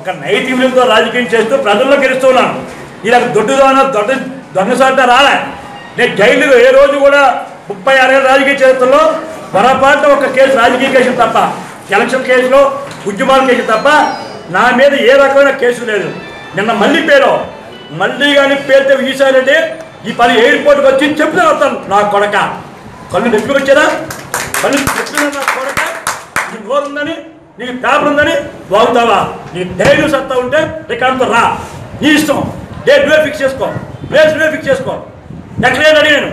ఒక నైతికంతో రాజకీయం చేస్తూ ప్రజల్లో గెలుస్తున్నాను. ఇలా దొడ్డుదోన దొడ్డ దొంగసాట రాలే. నేను జైలులో ఏ రోజు కూడా ముప్పై ఆరేళ్ళ రాజకీయ చరిత్రలో పొరపాటు ఒక కేసు రాజకీయ కేసు తప్ప ఎలక్షన్ కేసులో ఉద్యమాల కేసు తప్ప నా మీద ఏ రకమైన కేసు లేదు. నిన్న మళ్ళీ పేరు మళ్ళీ కానీ పేరుతో వీసారంటే ఈ పని ఎయిర్పోర్ట్కి వచ్చి చెప్తే వస్తాను నా కొడక. కళ్ళు నొప్పి వచ్చారా కళ్ళు చెప్పిన నా కొడక. నీ నోరు ఉందని నీకు పేపర్ ఉందని బాగుతావా? నీకు ధైర్యం సత్తా ఉంటే రికార్డుతో రా. నీ ఇష్టం. డేట్ నువ్వే ఫిక్స్ చేసుకో. ప్లేస్ నువ్వే ఫిక్స్ చేసుకో. ఎక్కడైనా అడిగాను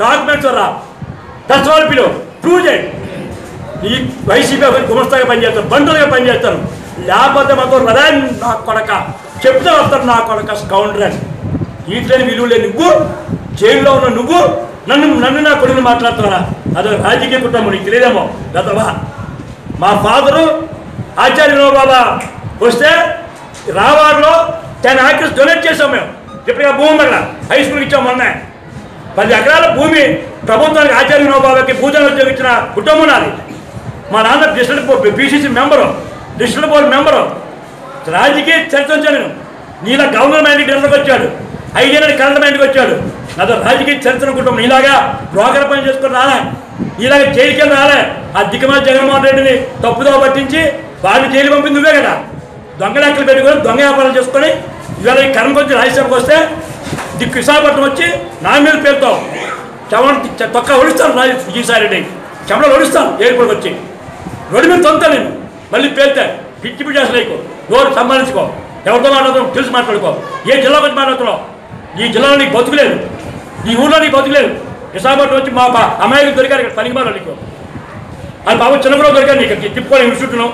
డాక్యుమెంట్స్ రా. దశవాళ్ళు పిలువ ప్రూవ్ చేయండి ఈ వైసీపీ గుమస్తాగా పనిచేస్తాను బంధువులుగా పనిచేస్తారు. లేకపోతే మాకు రదా నా కొడక. చెప్తే వస్తారు నా కొడక స్కౌండర్ అని వీటిలోని విలువ నువ్వు జైల్లో ఉన్న నువ్వు నన్ను నన్ను నా కొడుకుని మాట్లాడుతున్నారా? అదో రాజకీయ కుటుంబం నీకు తెలియదేమో. గతవా మా ఫాదరు ఆచార్య బాబా వస్తే రావాడలో టెన్ ఆకర్స్ డొనేట్ చేసాం మేము. ఇప్పుడు భూమి అక్కడ హై స్కూల్కి ఇచ్చాం మొన్న. పది ఎకరాల భూమి ప్రభుత్వానికి ఆచార్య బాబాకి పూజలు ఉద్యోగించిన కుటుంబం నాది. మా నాన్న district board BCC member district board member. రాజకీయ చర్చ వచ్చాను నేను. నీలా గవర్నమెంట్ డిన్నర్కి వచ్చాడు. ఐదేళ్ళ కరెంట్ వచ్చాడు. నాతో రాజకీయ చరిత్ర కుటుంబం. ఇలాగా బ్రోకర్ పని చేసుకుని రాలే. ఇలాగ జైలుకి రాలే. ఆ దిక్కుమాల జగన్మోహన్ రెడ్డిని తప్పుదో పట్టించి వాడిని జైలు పంపింది నువ్వే కదా. దొంగ లెక్కలు పెట్టుకొని దొంగ వ్యాపారాలు చేసుకొని ఇవాళ ఈ కరెంట్ వచ్చి రాజ్యసభకు వస్తే దిక్కు విశాఖపట్నం వచ్చి నా మీద పేరుతావు చెమట తొక్క ఒడుస్తాను రాజు విజయసాయి చెమటలు ఒడుస్తాను ఎయిర్పోర్ట్కి వచ్చి. రోడ్డు మీద తొంతా నేను. మళ్ళీ పేరుతా పిచ్చి పిచ్చి అసలు నీకు నోరు సంబంధించుకో ఎవరితో మాట్లాడుతున్నావు తెలిసి మాట్లాడుకో. ఏ జిల్లా వచ్చి మాట్లాడుతున్నావు? ఈ జిల్లాలో నీకు బతుకులేదు ఈ ఊళ్ళో నీకు బతుకులేదు విశాఖపట్నం వచ్చి మా అమ్మాయికి దొరికారు ఇక్కడ పనికి మాట్లాడు నీకు. అది బాబు చిన్నప్పుడు దొరికారు నీకు. తిప్పుకొని ఇన్స్టిట్యూట్ను